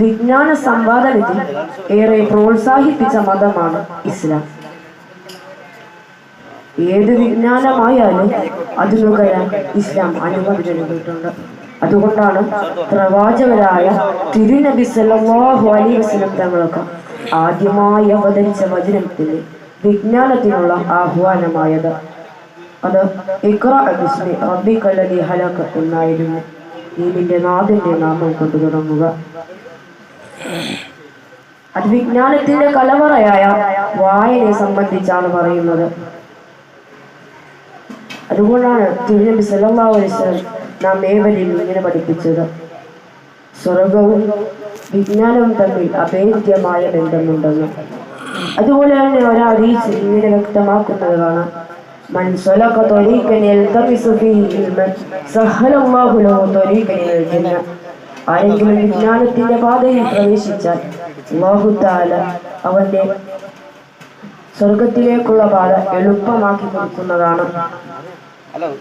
വിജ്ഞാന സമ്പാദനത്തിൽ ഏറെ പ്രോത്സാഹിപ്പിച്ച മതമാണ് ഇസ്ലാം. ഏത് വിജ്ഞാനമായാലും അത് ഇസ്ലാം അനുമതി നൽകിയിട്ടുണ്ട് അതുകൊണ്ടാണ് പ്രവാചകരായ തിരുനബി സല്ലല്ലാഹു അലൈഹി വസല്ലം തങ്ങൾക്ക് ആദ്യമായി അവതരിച്ച വചനത്തിന് വിജ്ഞാനത്തിനുള്ള ആഹ്വാനമായത്. അത് ഹലക എന്നായിരുന്നു. നീ നാഥന്റെ നാമം കൊണ്ട് തുടങ്ങുക. അത് വിജ്ഞാനത്തിന്റെ കലവറയായ വായനയെ സംബന്ധിച്ചാണ് പറയുന്നത്. അതുകൊണ്ടാണ് തിരുനബി വസല്ലം നാം ഏവരെയും ഇങ്ങനെ പഠിപ്പിച്ചത്. സ്വർഗവും വിജ്ഞാനവും തമ്മിൽ അഭേദ്യമായ ബന്ധമുണ്ടെന്ന്. അതുപോലെ തന്നെ ഒരാദീസ് ഇങ്ങനെ വ്യക്തമാക്കുന്നത് കാണാം. മൻ طريقا يلتمس فيه علما سهل الله له طريقا الى الجنه ആരെങ്കിലും വിജ്ഞാനത്തിന്റെ പാതയിൽ പ്രവേശിച്ചാൽ അല്ലാഹു തആല അവന്റെ സ്വർഗത്തിലേക്കുള്ള പാത എളുപ്പമാക്കി കൊടുക്കുന്നതാണ്.